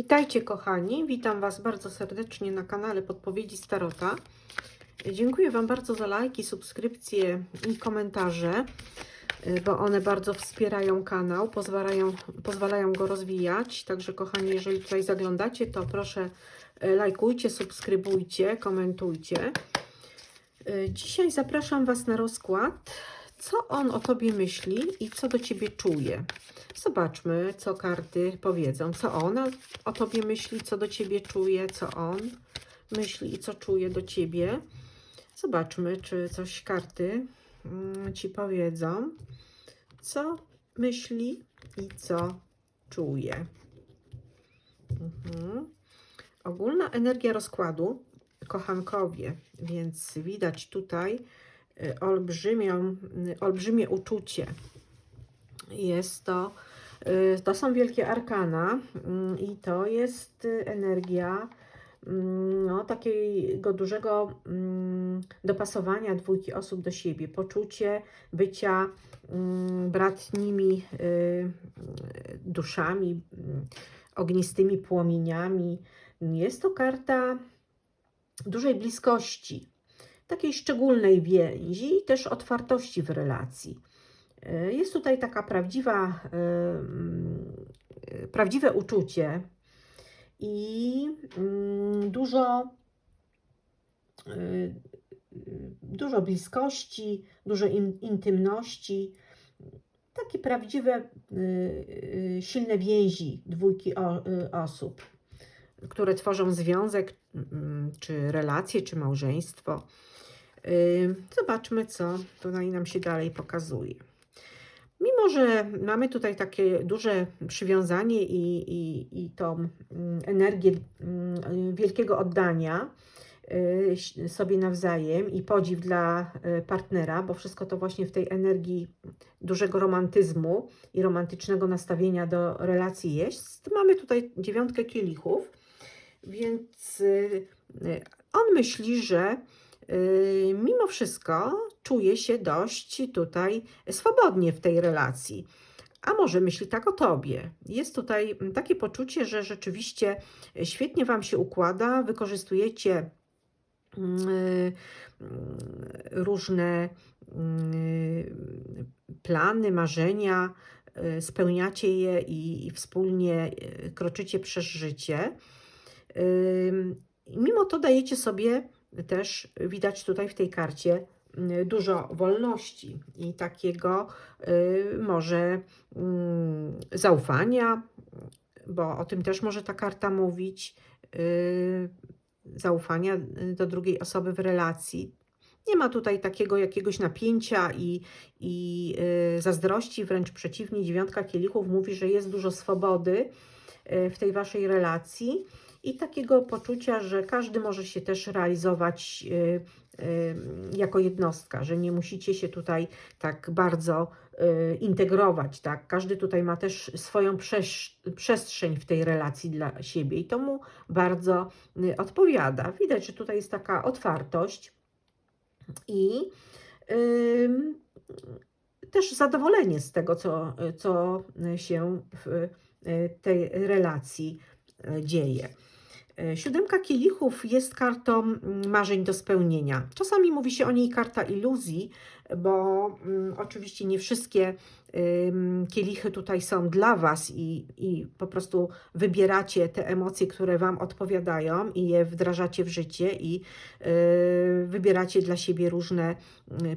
Witajcie kochani, witam Was bardzo serdecznie na kanale Podpowiedzi Starota. Dziękuję Wam bardzo za lajki, subskrypcje i komentarze, bo one bardzo wspierają kanał, pozwalają, pozwalają go rozwijać. Także kochani, jeżeli tutaj zaglądacie, to proszę y, lajkujcie, subskrybujcie, komentujcie. Y, Dzisiaj zapraszam Was na rozkład, co on o Tobie myśli i co do Ciebie czuje. Zobaczmy, co karty powiedzą, co ona o Tobie myśli, co do Ciebie czuje, co on myśli i co czuje do Ciebie. Zobaczmy, czy coś karty mm, Ci powiedzą, co myśli i co czuje. Mhm. Ogólna energia rozkładu, kochankowie, więc widać tutaj olbrzymią, y, olbrzymie uczucie. Jest to, y, to są wielkie arkana mm, i to jest y, energia mm, no, takiego dużego mm, dopasowania dwójki osób do siebie, poczucie bycia bratnimi y, duszami, ognistymi płomieniami. Jest to karta dużej bliskości, takiej szczególnej więzi i też otwartości w relacji. Y, Jest tutaj taka prawdziwa, y, y, prawdziwe uczucie i mm, dużo, y, dużo bliskości, dużo in, intymności, takie prawdziwe, silne więzi dwójki osób, które tworzą związek, mm, czy relacje, czy małżeństwo. Zobaczmy, co tutaj nam się dalej pokazuje. Mimo, że mamy tutaj takie duże przywiązanie i, i, i tą mm, energię mm, wielkiego oddania y, sobie nawzajem i podziw dla y, partnera, bo wszystko to właśnie w tej energii dużego romantyzmu i romantycznego nastawienia do relacji jest. Mamy tutaj dziewiątkę kielichów, więc y, on myśli, że mimo wszystko czuje się dość tutaj swobodnie w tej relacji. A może myśli tak o tobie. Jest tutaj mm, takie poczucie, że rzeczywiście świetnie wam się układa, wykorzystujecie mm, y, mm, różne mm, plany, marzenia, y, spełniacie je i, wspólnie kroczycie przez życie. Mimo to dajecie sobie też, widać tutaj w tej karcie, y, dużo wolności i takiego y, może mm, zaufania, bo o tym też może ta karta mówić, y, zaufania y, do drugiej osoby w relacji. Nie ma tutaj takiego jakiegoś napięcia i, i zazdrości, wręcz przeciwnie, dziewiątka kielichów mówi, że jest dużo swobody w tej waszej relacji i takiego poczucia, że każdy może się też realizować y, y, jako jednostka, że nie musicie się tutaj tak bardzo y, integrować, tak? Każdy tutaj ma też swoją przestrzeń w tej relacji dla siebie i to mu bardzo odpowiada. Widać, że tutaj jest taka otwartość i też zadowolenie z tego, co, co się w tej relacji dzieje. Y, Siódemka kielichów jest kartą mm, marzeń do spełnienia. Czasami mówi się o niej karta iluzji, bo mm, oczywiście nie wszystkie ym, kielichy tutaj są dla Was i, i po prostu wybieracie te emocje, które Wam odpowiadają i je wdrażacie w życie i y, wybieracie dla siebie różne y,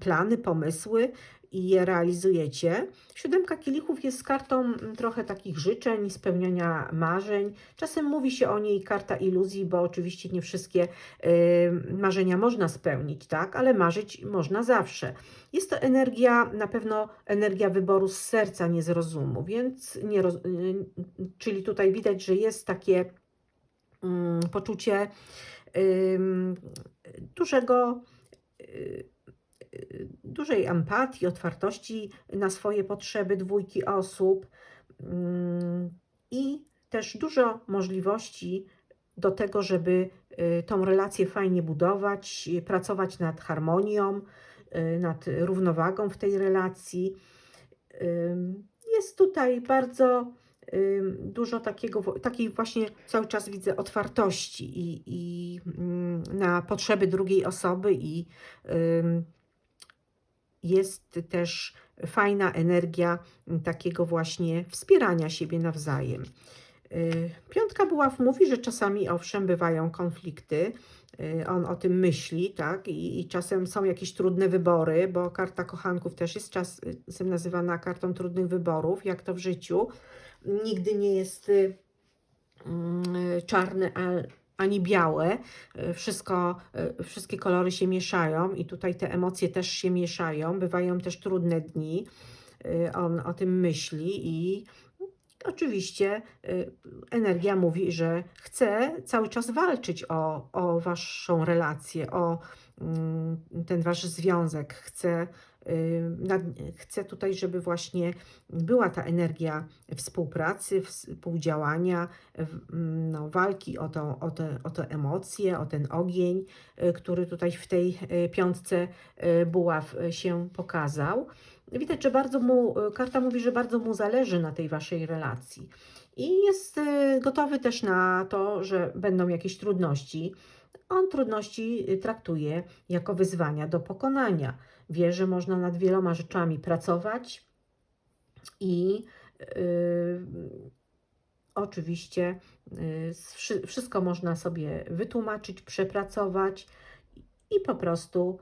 plany, pomysły i je realizujecie. Siódemka kielichów jest kartą mm, trochę takich życzeń, spełniania marzeń. Czasem mówi się o niej karta iluzji, bo oczywiście nie wszystkie y, marzenia można spełnić, tak? Ale marzyć można zawsze. Jest to energia, na pewno energia wyboru z serca, nie z rozumu, więc nie y, czyli tutaj widać, że jest takie mm, poczucie dużego y, dużej empatii, otwartości na swoje potrzeby dwójki osób mm, i też dużo możliwości do tego, żeby y, tą relację fajnie budować, y, pracować nad harmonią, y, nad równowagą w tej relacji. Jest tutaj bardzo dużo takiego, takiej właśnie cały czas widzę otwartości i, i mm, na potrzeby drugiej osoby i jest też fajna energia takiego właśnie wspierania siebie nawzajem. Y, Piątka buław mówi, że czasami owszem bywają konflikty, y, on o tym myśli, tak, i, i czasem są jakieś trudne wybory, bo karta kochanków też jest czasem nazywana kartą trudnych wyborów, jak to w życiu. Nigdy nie jest y, czarne ani białe. Y, Wszystko, y, wszystkie kolory się mieszają i tutaj te emocje też się mieszają. Bywają też trudne dni. Y, On o tym myśli i oczywiście energia mówi, że chce cały czas walczyć o, o waszą relację, o mm, ten wasz związek. Chce, y, chce tutaj, żeby właśnie była ta energia współpracy, współdziałania, mm, no, walki o, tą, o, te, o te emocje, o ten ogień, y, który tutaj w tej y, piątce buław się pokazał. Widać, że bardzo mu, karta mówi, że bardzo mu zależy na tej waszej relacji. I jest y, gotowy też na to, że będą jakieś trudności. On trudności y, traktuje jako wyzwania do pokonania. Wie, że można nad wieloma rzeczami pracować i y, oczywiście y, wszy- wszystko można sobie wytłumaczyć, przepracować i po prostu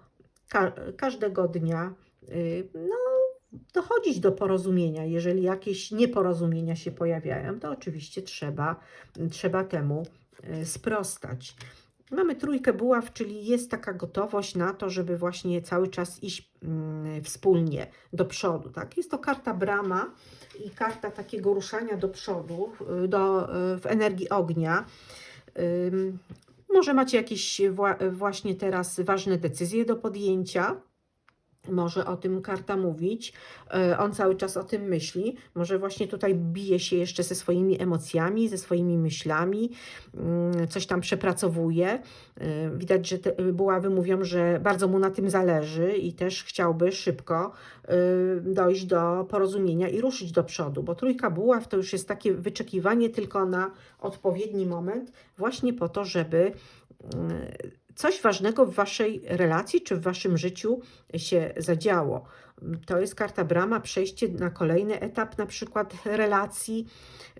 ka- każdego dnia y, no, dochodzić do porozumienia. Jeżeli jakieś nieporozumienia się pojawiają, to oczywiście trzeba, trzeba temu y, sprostać. Mamy trójkę buław, czyli jest taka gotowość na to, żeby właśnie cały czas iść mm, wspólnie do przodu. Tak? Jest to karta brama i karta takiego ruszania do przodu y, do, y, w energii ognia. Może macie jakieś wła- właśnie teraz ważne decyzje do podjęcia. Może o tym karta mówić. E, On cały czas o tym myśli. Może właśnie tutaj bije się jeszcze ze swoimi emocjami, ze swoimi myślami, mm, coś tam przepracowuje. E, Widać, że te buławy mówią, że bardzo mu na tym zależy i też chciałby szybko e, dojść do porozumienia i ruszyć do przodu, bo trójka buław to już jest takie wyczekiwanie tylko na odpowiedni moment, właśnie po to, żeby mm, coś ważnego w waszej relacji czy w waszym życiu się zadziało. To jest karta brama, przejście na kolejny etap, na przykład relacji.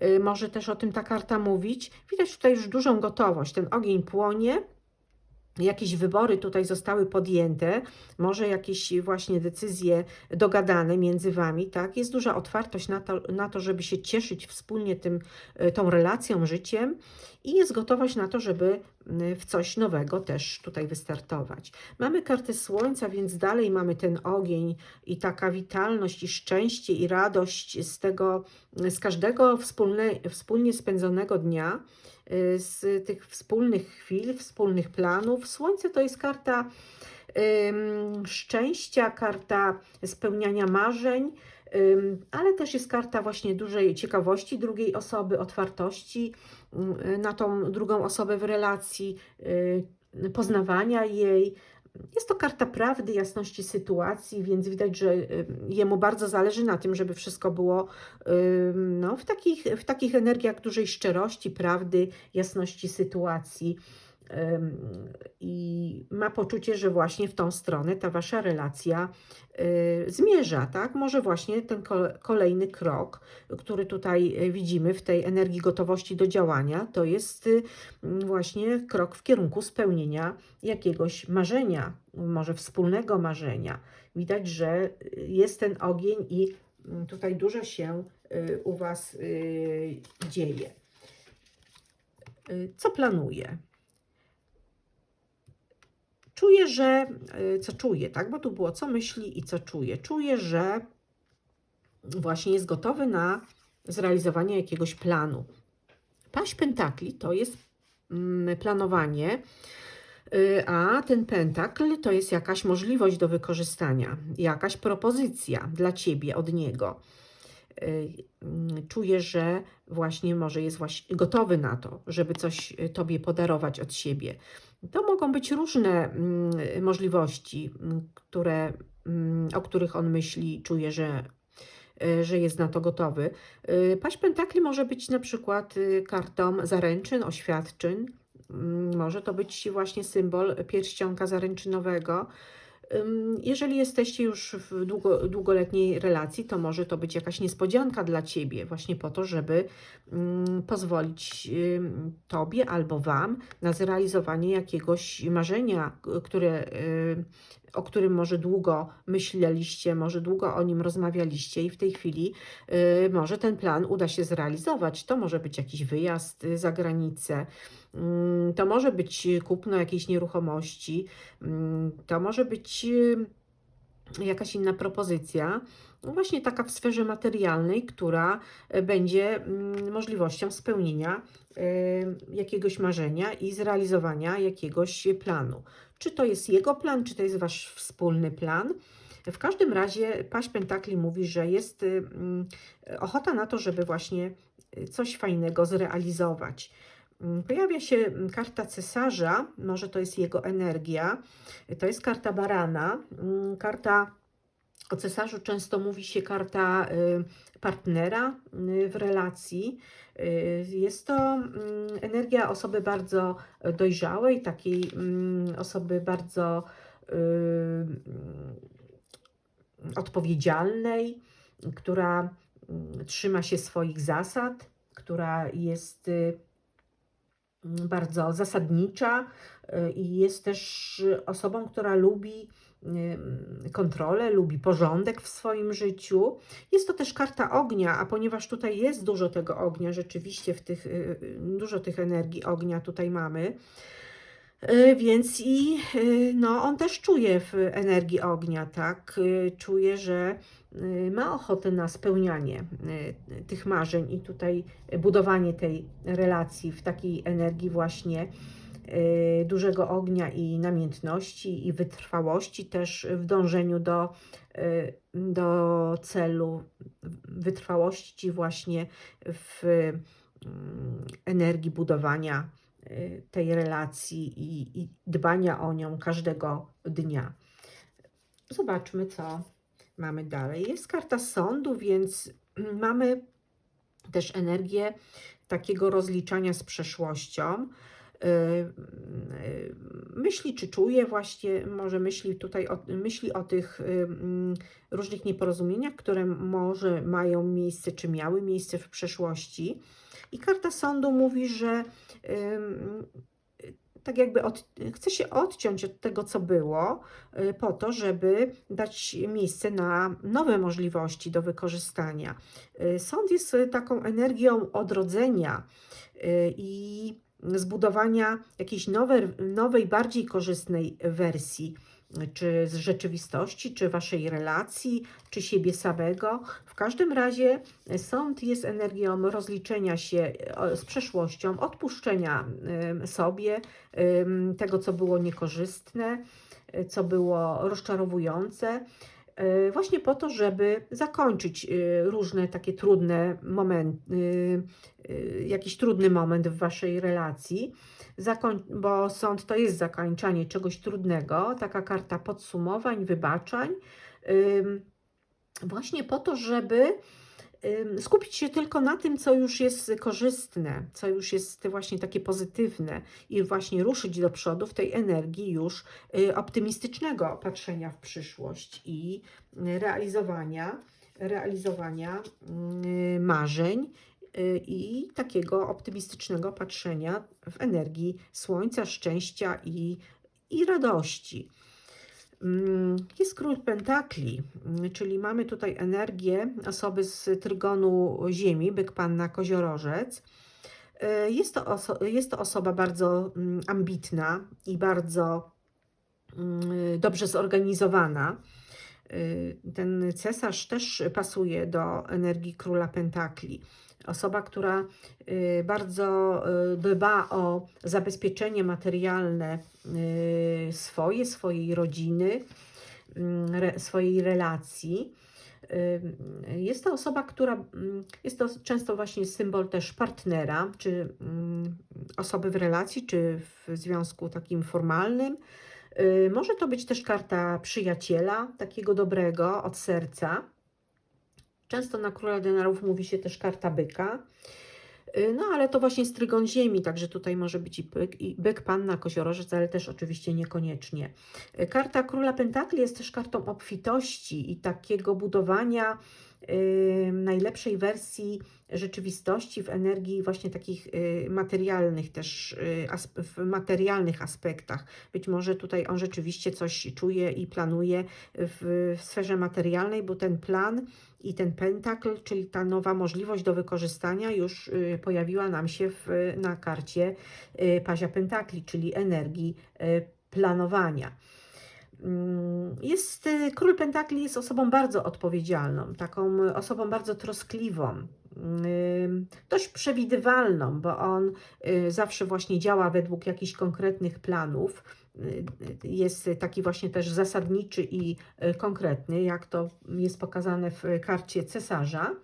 Y, Może też o tym ta karta mówić. Widać tutaj już dużą gotowość. Ten ogień płonie. Jakieś wybory tutaj zostały podjęte, może jakieś właśnie decyzje dogadane między wami, tak? Jest duża otwartość na to, na to żeby się cieszyć wspólnie tym, y, tą relacją, życiem i jest gotowość na to, żeby y, w coś nowego też tutaj wystartować. Mamy kartę słońca, więc dalej mamy ten ogień i taka witalność i szczęście i radość z tego, z każdego wspólne, wspólnie spędzonego dnia, y, z tych wspólnych chwil, wspólnych planów. Słońce to jest karta szczęścia, karta spełniania marzeń, ale też jest karta właśnie dużej ciekawości drugiej osoby, otwartości y, na tą drugą osobę w relacji, y, poznawania jej. Jest to karta prawdy, jasności sytuacji, więc widać, że y, jemu bardzo zależy na tym, żeby wszystko było no, w, takich, w takich energiach dużej szczerości, prawdy, jasności sytuacji. I ma poczucie, że właśnie w tą stronę ta wasza relacja y, zmierza, tak? Może właśnie ten ko- kolejny krok, który tutaj y, widzimy w tej energii gotowości do działania, to jest y, właśnie krok w kierunku spełnienia jakiegoś marzenia, może wspólnego marzenia. Widać, że jest ten ogień i mm, tutaj dużo się u Was dzieje. Co planuje? Czuję, że y, co czuję, tak? Bo tu było co myśli i co czuje. Czuję, że właśnie jest gotowy na zrealizowanie jakiegoś planu. Paść pentakli to jest mm, planowanie, y, a ten pentakl to jest jakaś możliwość do wykorzystania, jakaś propozycja dla ciebie od niego. Y, mm, Czuję, że właśnie może jest właśnie gotowy na to, żeby coś tobie podarować od siebie. To mogą być różne mm, możliwości, mm, które, mm, o których on myśli, czuje, że y, że jest na to gotowy. Y, Paść Pentakli może być na przykład y, kartą zaręczyn, oświadczyn. Może to być właśnie symbol pierścionka zaręczynowego. Jeżeli jesteście już w długo, długoletniej relacji, to może to być jakaś niespodzianka dla Ciebie, właśnie po to, żeby pozwolić Tobie albo Wam na zrealizowanie jakiegoś marzenia, które, y, o którym może długo myśleliście, może długo o nim rozmawialiście i w tej chwili y, może ten plan uda się zrealizować. To może być jakiś wyjazd y, za granicę, to może być kupno jakiejś nieruchomości, Mm, To może być y, jakaś inna propozycja, no właśnie taka w sferze materialnej, która y, będzie mm, możliwością spełnienia y, jakiegoś marzenia i zrealizowania jakiegoś planu. Czy to jest jego plan, czy to jest wasz wspólny plan? W każdym razie Paść Pentakli mówi, że jest mm, ochota na to, żeby właśnie coś fajnego zrealizować. Mm, Pojawia się mm, karta cesarza, może to jest jego energia. To jest karta barana. Mm, Karta o cesarzu często mówi się karta y, partnera y, w relacji. Y, Jest to energia osoby bardzo dojrzałej, takiej osoby bardzo odpowiedzialnej, która trzyma się swoich zasad, która jest bardzo zasadnicza y, i jest też osobą, która lubi ym, kontrolę, lubi porządek w swoim życiu. Jest to też karta ognia, a ponieważ tutaj jest dużo tego ognia, rzeczywiście w tych, y, y, dużo tych energii ognia tutaj mamy, y, więc i y, no, on też czuje w energii ognia, tak? Y, Czuje, że y, ma ochotę na spełnianie y, tych marzeń i tutaj budowanie tej relacji w takiej energii właśnie y, dużego ognia i namiętności i wytrwałości też w dążeniu do, y, do celu, wytrwałości właśnie w mm, energii budowania y, tej relacji i, i dbania o nią każdego dnia. Zobaczmy, co mamy dalej. Jest karta sądu, więc mamy też energię takiego rozliczania z przeszłością. Y, y, Myśli, czy czuje właśnie, może myśli tutaj o, myśli o tych y, mm, różnych nieporozumieniach, które może mają miejsce, czy miały miejsce w przeszłości. I karta sądu mówi, że tak jakby od, chce się odciąć od tego, co było, y, po to, żeby dać miejsce na nowe możliwości do wykorzystania. Y, Sąd jest y, taką energią odrodzenia i zbudowania jakiejś nowej, bardziej korzystnej wersji, czy z rzeczywistości, czy waszej relacji, czy siebie samego. W każdym razie sąd jest energią rozliczenia się z przeszłością, odpuszczenia sobie tego, co było niekorzystne, co było rozczarowujące, y, właśnie po to, żeby zakończyć y, różne takie trudne momenty, jakiś trudny moment w waszej relacji, Bo sąd to jest zakończanie czegoś trudnego, taka karta podsumowań, wybaczań, ym, właśnie po to, żeby skupić się tylko na tym, co już jest korzystne, co już jest właśnie takie pozytywne i właśnie ruszyć do przodu w tej energii już y, optymistycznego patrzenia w przyszłość i realizowania, realizowania y, marzeń i takiego optymistycznego patrzenia w energii słońca, szczęścia i, i radości. Mm, Jest król pentakli, mm, czyli mamy tutaj energię osoby z trygonu Ziemi, byk panna koziorożec. Y, Jest to, oso- jest to osoba bardzo mm, ambitna i bardzo dobrze zorganizowana. Y, Ten cesarz też pasuje do energii króla pentakli. Osoba, która y, bardzo y, dba o zabezpieczenie materialne y, swoje, swojej rodziny, mm, swojej relacji. Jest to osoba, która mm, jest to często właśnie symbol też partnera, czy mm, osoby w relacji, czy w związku takim formalnym. Może to być też karta przyjaciela, takiego dobrego od serca. Często na króla denarów mówi się też karta byka. Y, No ale to właśnie jest trygon ziemi, także tutaj może być i byk, i byk panna, koziorożec, ale też oczywiście niekoniecznie. Y, Karta króla pentakli jest też kartą obfitości i takiego budowania najlepszej wersji rzeczywistości w energii właśnie takich y, materialnych też, y, w materialnych aspektach. Być może tutaj on rzeczywiście coś czuje i planuje w, w sferze materialnej, bo ten plan i ten pentakl, czyli ta nowa możliwość do wykorzystania już y, pojawiła nam się w, na karcie pazia pentakli, czyli energii planowania. Mm, Jest, y, król pentakli jest osobą bardzo odpowiedzialną, taką osobą bardzo troskliwą, ym, dość przewidywalną, bo on y, zawsze właśnie działa według jakichś konkretnych planów. Y, Jest taki właśnie też zasadniczy i konkretny, jak to jest pokazane w karcie cesarza.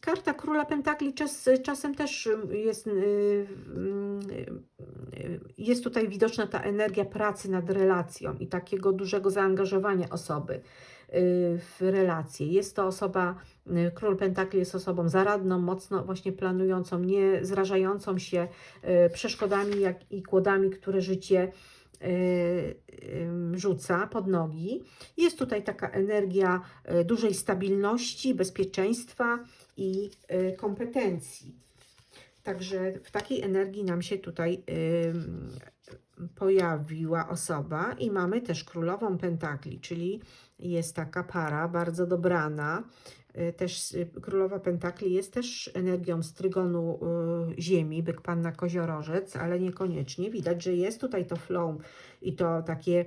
Karta Króla Pentakli czas, czasem też jest, y, ym, y, jest tutaj widoczna ta energia pracy nad relacją i takiego dużego zaangażowania osoby y, w relacje. Jest to osoba, y, Król Pentakli jest osobą zaradną, mocno właśnie planującą, nie zrażającą się y, przeszkodami jak i kłodami, które życie y, rzuca pod nogi. Jest tutaj taka energia y, dużej stabilności, bezpieczeństwa i y, kompetencji. Także w takiej energii nam się tutaj pojawiła osoba i mamy też królową pentakli, czyli jest taka para bardzo dobrana. Y, Też y, królowa pentakli jest też energią z trygonu y, ziemi, byk panna koziorożec, ale niekoniecznie. Widać, że jest tutaj to flow i to takie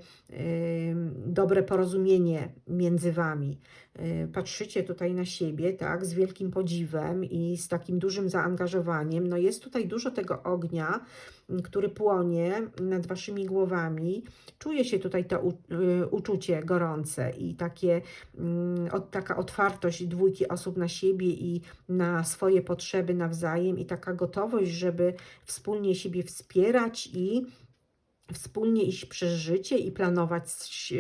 dobre porozumienie między wami. Y, Patrzycie tutaj na siebie, tak, z wielkim podziwem i z takim dużym zaangażowaniem. No jest tutaj dużo tego ognia, który płonie nad waszymi głowami. Czuje się tutaj to y, uczucie gorące i takie, taka otwartość dwójki osób na siebie i na swoje potrzeby nawzajem i taka gotowość, żeby wspólnie siebie wspierać i wspólnie iść przez życie i planować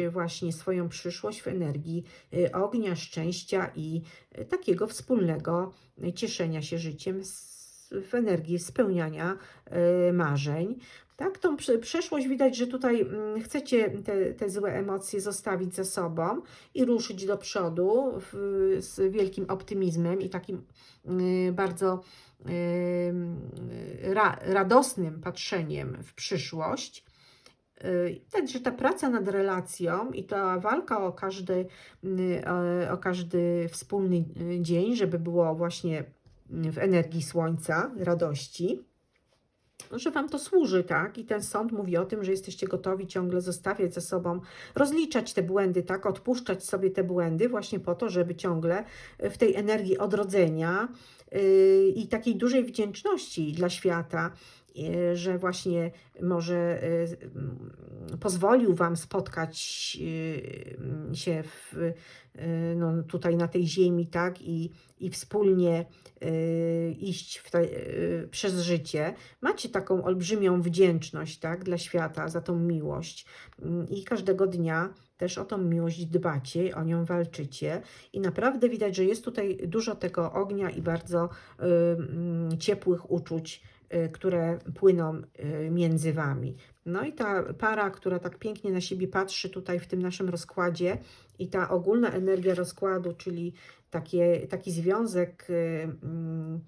właśnie swoją przyszłość w energii y, ognia, szczęścia i y, takiego wspólnego y, cieszenia się życiem w energii spełniania marzeń. Tak, tą prze- przeszłość widać, że tutaj mm, chcecie te, te złe emocje zostawić za sobą i ruszyć do przodu w, z wielkim optymizmem i takim bardzo ra, radosnym patrzeniem w przyszłość. Y, Widać, że ta praca nad relacją i ta walka o każdy, y, o- każdy wspólny y, dzień, żeby było właśnie w energii słońca, radości, że Wam to służy, tak? I ten sąd mówi o tym, że jesteście gotowi ciągle zostawiać ze sobą, rozliczać te błędy, tak? Odpuszczać sobie te błędy właśnie po to, żeby ciągle w tej energii odrodzenia yy, i takiej dużej wdzięczności dla świata, że właśnie może yy, mm, pozwolił Wam spotkać yy, się w, no, tutaj na tej ziemi, tak? I, i wspólnie iść te, przez życie. Macie taką olbrzymią wdzięczność, tak? Dla świata za tą miłość Mm, i każdego dnia też o tą miłość dbacie, o nią walczycie i naprawdę widać, że jest tutaj dużo tego ognia i bardzo y, ciepłych uczuć, które płyną y, między wami. No i ta para, która tak pięknie na siebie patrzy tutaj w tym naszym rozkładzie i ta ogólna energia rozkładu, czyli takie, taki związek y, mm,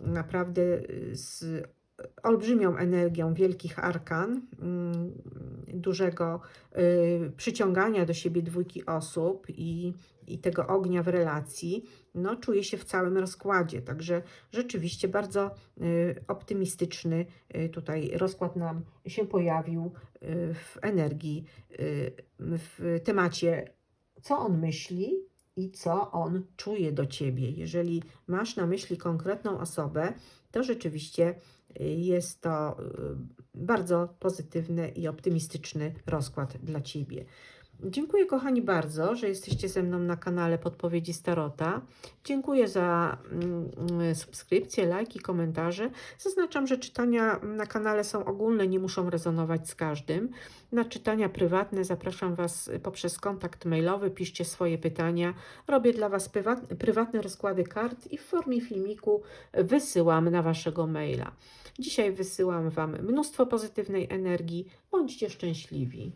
naprawdę z olbrzymią energią wielkich arkan, mm, dużego y, przyciągania do siebie dwójki osób i, i tego ognia w relacji, no czuje się w całym rozkładzie. Także rzeczywiście bardzo y, optymistyczny y, tutaj rozkład nam się pojawił w energii, w temacie, co on myśli i co on czuje do ciebie. Jeżeli masz na myśli konkretną osobę, to rzeczywiście y, jest to y, bardzo pozytywny i optymistyczny rozkład dla ciebie. Dziękuję kochani bardzo, że jesteście ze mną na kanale Podpowiedzi Starota. Dziękuję za mm, subskrypcje, lajki, komentarze. Zaznaczam, że czytania na kanale są ogólne, nie muszą rezonować z każdym. Na czytania prywatne zapraszam Was poprzez kontakt mailowy, piszcie swoje pytania. Robię dla Was prywat- prywatne rozkłady kart i w formie filmiku wysyłam na Waszego maila. Dzisiaj wysyłam Wam mnóstwo pozytywnej energii. Bądźcie szczęśliwi.